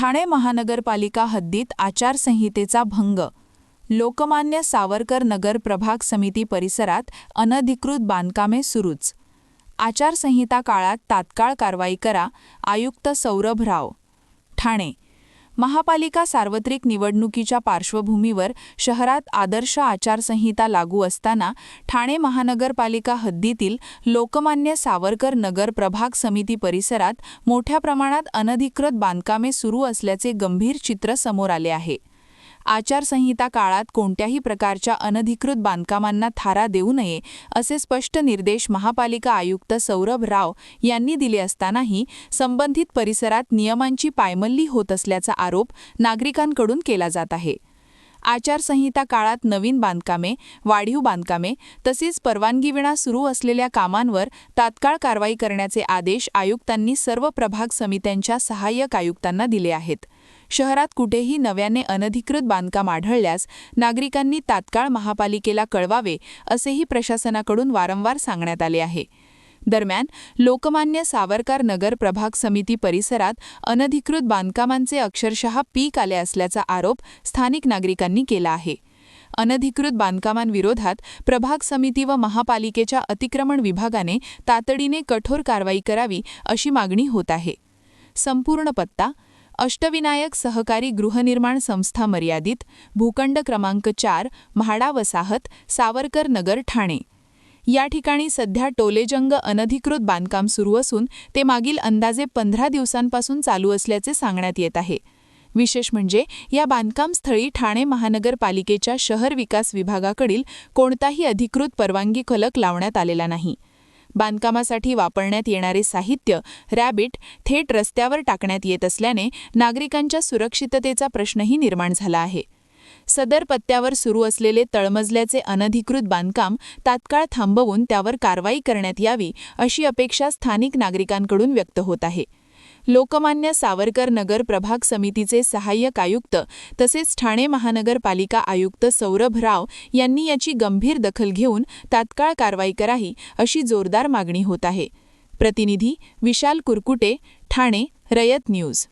ठाणे महानगरपालिका हद्दीत आचारसंहितेचा भंग. लोकमान्य सावरकर नगर प्रभाग समिती परिसरात अनधिकृत बांधकामे सुरूच. आचारसंहिता काळात तात्काळ कारवाई करा आयुक्त सौरभ राव. ठाणे महापालिका सार्वत्रिक निवडणुकीच्या पार्श्वभूमीवर शहरात आदर्श आचारसंहिता लागू असताना ठाणे महानगरपालिका हद्दीतील लोकमान्य सावरकर नगर प्रभाग समिती परिसरात मोठ्या प्रमाणात अनधिकृत बांधकामे सुरू असल्याचे गंभीर चित्र समोर आले आहे. आचारसंहिता काळात कोणत्याही प्रकारच्या अनधिकृत बांधकामांना थारा देऊ नये असे स्पष्ट निर्देश महापालिका आयुक्त सौरभ राव यांनी दिले असतानाही संबंधित परिसरात नियमांची पायमल्ली होत असल्याचा आरोप नागरिकांकडून केला जात आहे. आचारसंहिता काळात नवीन बांधकामे वाढीव बांधकामे तसेच परवानगीविना सुरू असलेल्या कामांवर तात्काळ कारवाई करण्याचे आदेश आयुक्तांनी सर्व प्रभाग समित्यांच्या सहाय्यक आयुक्तांना दिले आहेत. शहरात कुठेही नव्याने अनधिकृत बांधकाम आढळल्यास नागरिकांनी तात्काळ महापालिकेला कळवावे असेही प्रशासनाकडून वारंवार सांगण्यात आले आहे. दरम्यान लोकमान्य सावरकर नगर प्रभाग समिती परिसरात अनधिकृत बांधकामांचे अक्षरशः पीक आले असल्याचा आरोप स्थानिक नागरिकांनी केला आहे. अनधिकृत बांधकामांविरोधात प्रभाग समिती व महापालिकेच्या अतिक्रमण विभागाने तातडीने कठोर कारवाई करावी अशी मागणी होत आहे. संपूर्ण पत्ता अष्टविनायक सहकारी गृहनिर्माण संस्था मर्यादित भूखंड क्रमांक चार म्हाडा वसाहत सावरकर नगर ठाणे. या ठिकाणी सध्या टोलेजंग अनधिकृत बांधकाम सुरू असून ते मागील अंदाजे पंधरा दिवसांपासून चालू असल्याचे सांगण्यात येत आहे. विशेष म्हणजे या बांधकामस्थळी ठाणे महानगरपालिकेच्या शहर विकास विभागाकडील कोणताही अधिकृत परवानगी फलक लावण्यात आलेला नाही. बांधकामासाठी वापरण्यात येणारे साहित्य रॅबिट थेट रस्त्यावर टाकण्यात येत असल्याने नागरिकांच्या सुरक्षिततेचा प्रश्नही निर्माण झाला आहे. सदर पत्त्यावर सुरू असलेले तळमजल्याचे अनधिकृत बांधकाम तात्काळ थांबवून त्यावर कारवाई करण्यात यावी अशी अपेक्षा स्थानिक नागरिकांकडून व्यक्त होत आहे. लोकमान्य सावरकर नगर प्रभाग समितीचे सहाय्यक आयुक्त तसेच ठाणे महानगरपालिका आयुक्त सौरभ राव यांनी याची गंभीर दखल घेऊन तात्काळ कारवाई करावी अशी जोरदार मागणी होत आहे. प्रतिनिधी विशाल कुरकुटे ठाणे रयत न्यूज.